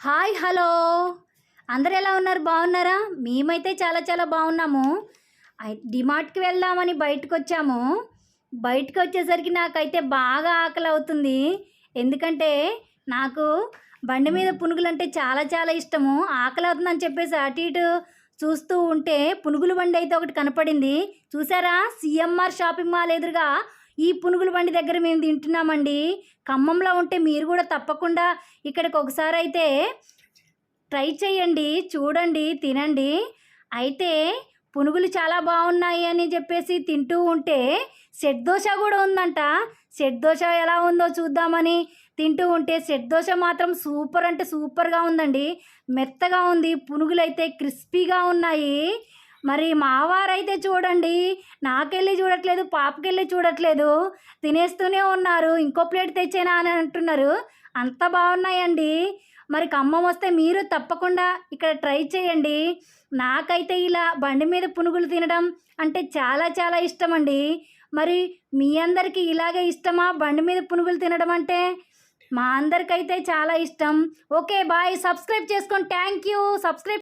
Hi hello. అందరు ఎలా ఉన్నారు? బాగున్నారా? మేమైతే చాలా చాలా బాగున్నాము. డిమార్ట్కి వెళ్దామని బయటకు వచ్చాము బయటకు వచ్చేసరికి నాకైతే బాగా ఆకలి అవుతుంది ఎందుకంటే నాకు బండి మీద పునుగులు అంటే చాలా చాలా ఇష్టము. ఆకలి అవుతుందని చెప్పేసి అటు ఇటు చూస్తూ ఉంటే పునుగులు బండి అయితే ఒకటి కనపడింది. చూసారా? సిఎంఆర్ షాపింగ్ మాల్ ఎదురుగా ఈ పునుగుల బండి దగ్గర మేము తింటున్నామండి. ఖమ్మంలో ఉంటే మీరు కూడా తప్పకుండా ఇక్కడికి ఒకసారి అయితే ట్రై చేయండి చూడండి తినండి. అయితే పునుగులు చాలా బాగున్నాయి అని చెప్పేసి తింటూ ఉంటే సెట్ దోశ కూడా ఉందంట. సెట్ దోశ ఎలా ఉందో చూద్దామని తింటూ ఉంటే సెట్ దోశ మాత్రం సూపర్ అంటే సూపర్గా ఉందండి. మెత్తగా ఉంది పునుగులు అయితే క్రిస్పీగా ఉన్నాయి. మరి మావారైతే చూడండి నాకెళ్ళి చూడట్లేదు పాపకెళ్ళి చూడట్లేదు తినేస్తూనే ఉన్నారు ఇంకో ప్లేట్ తెచ్చేనా అని అంటున్నారు. అంత బాగున్నాయండి. మరి ఖమ్మం వస్తే మీరు తప్పకుండా ఇక్కడ ట్రై చేయండి. నాకైతే ఇలా బండి మీద పునుగులు తినడం అంటే చాలా చాలా ఇష్టం అండి మరి మీ అందరికీ ఇలాగే ఇష్టమా? బండి మీద పునుగులు తినడం అంటే మా అందరికైతే చాలా ఇష్టం. Okay bye. సబ్స్క్రైబ్ చేసుకోండి థ్యాంక్ యూ. సబ్స్క్రైబ్